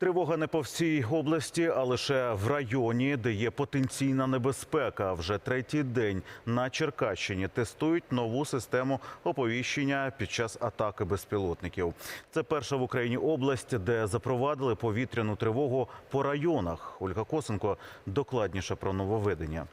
Тривога не по всій області, а лише в районі, де є потенційна небезпека. Вже третій день на Черкащині тестують нову систему оповіщення під час атаки безпілотників. Це перша в Україні область, де запровадили повітряну тривогу по районах. Ольга Косенко докладніше про нововведення.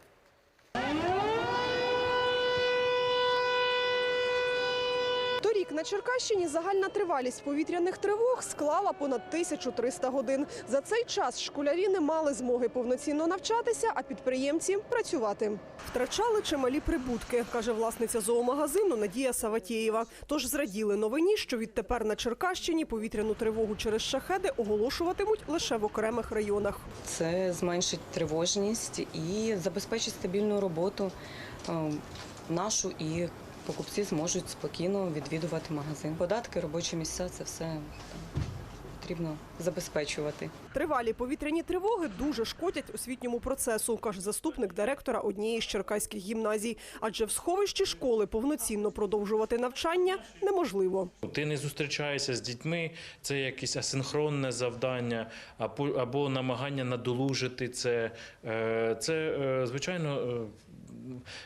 Торік на Черкащині загальна тривалість повітряних тривог склала понад 1300 годин. За цей час школярі не мали змоги повноцінно навчатися, а підприємці працювати. Втрачали чималі прибутки, каже власниця зоомагазину Надія Саватєєва. Тож зраділи новині, що відтепер на Черкащині повітряну тривогу через шахеди оголошуватимуть лише в окремих районах. Це зменшить тривожність і забезпечить стабільну роботу е, нашу і покупці зможуть спокійно відвідувати магазин. Податки, робочі місця це все там, потрібно забезпечувати. Тривалі повітряні тривоги дуже шкодять освітньому процесу, каже заступник директора однієї з черкаських гімназій. Адже в сховищі школи повноцінно продовжувати навчання неможливо. Ти не зустрічаєшся з дітьми, це якесь асинхронне завдання або, або намагання надолужити це. Е, Це, е, звичайно, е,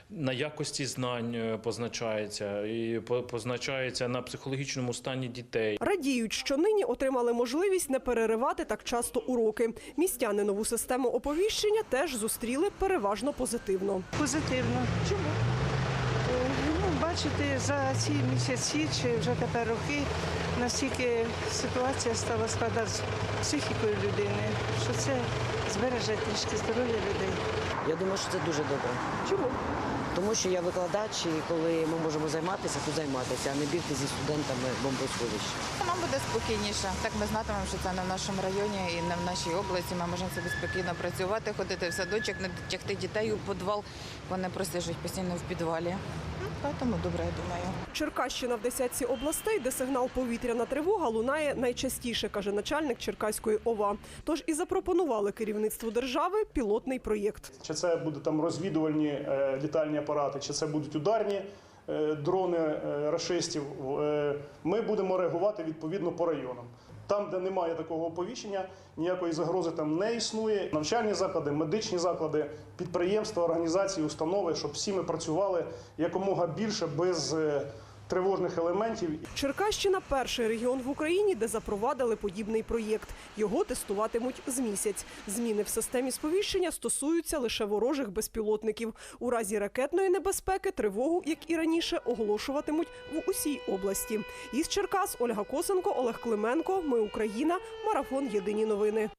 на якості знань е, позначається і по- позначається на психологічному стані дітей. Радіють, що нині отримали можливість не переривати так часто уроки. Містяни нову систему оповіщення теж зустріли переважно позитивно. Позитивно. Чому? Ну, бачите, за ці місяці чи вже тепер роки настільки ситуація стала складна з психікою людини, що це збереже трішки здоров'я людей. Я думаю, що це дуже добре. Чому? Тому що я викладач, і коли ми можемо займатися, то займатися, а не бігти зі студентами бомбосховища. Нам буде спокійніше. Так ми знатимемо, що це не в нашому районі і не в нашій області. Ми можемо собі спокійно працювати, ходити в садочок, не тягти дітей у підвал. Вони просижуть постійно в підвалі. Ну, Тому добре, я думаю. Черкащина в десятці областей, де сигнал повітряна тривога лунає найчастіше, каже начальник Черкаської ОВА. Тож і запропонували керівництву держави пілотний проєкт. Чи це будуть там розвідувальні е, літальні апарати, чи це будуть ударні е, дрони е, рашистів. Ми будемо реагувати відповідно по районам. Там, де немає такого оповіщення, ніякої загрози там не існує. Навчальні заклади, медичні заклади, підприємства, організації, установи, щоб всі ми працювали якомога більше без тривожних елементів. Черкащина перший регіон в Україні, де запровадили подібний проєкт. Його тестуватимуть з місяць. Зміни в системі сповіщення стосуються лише ворожих безпілотників. У разі ракетної небезпеки тривогу, як і раніше, оголошуватимуть в усій області. Із Черкас Ольга Косенко, Олег Клименко. Ми Україна. Марафон Єдині новини.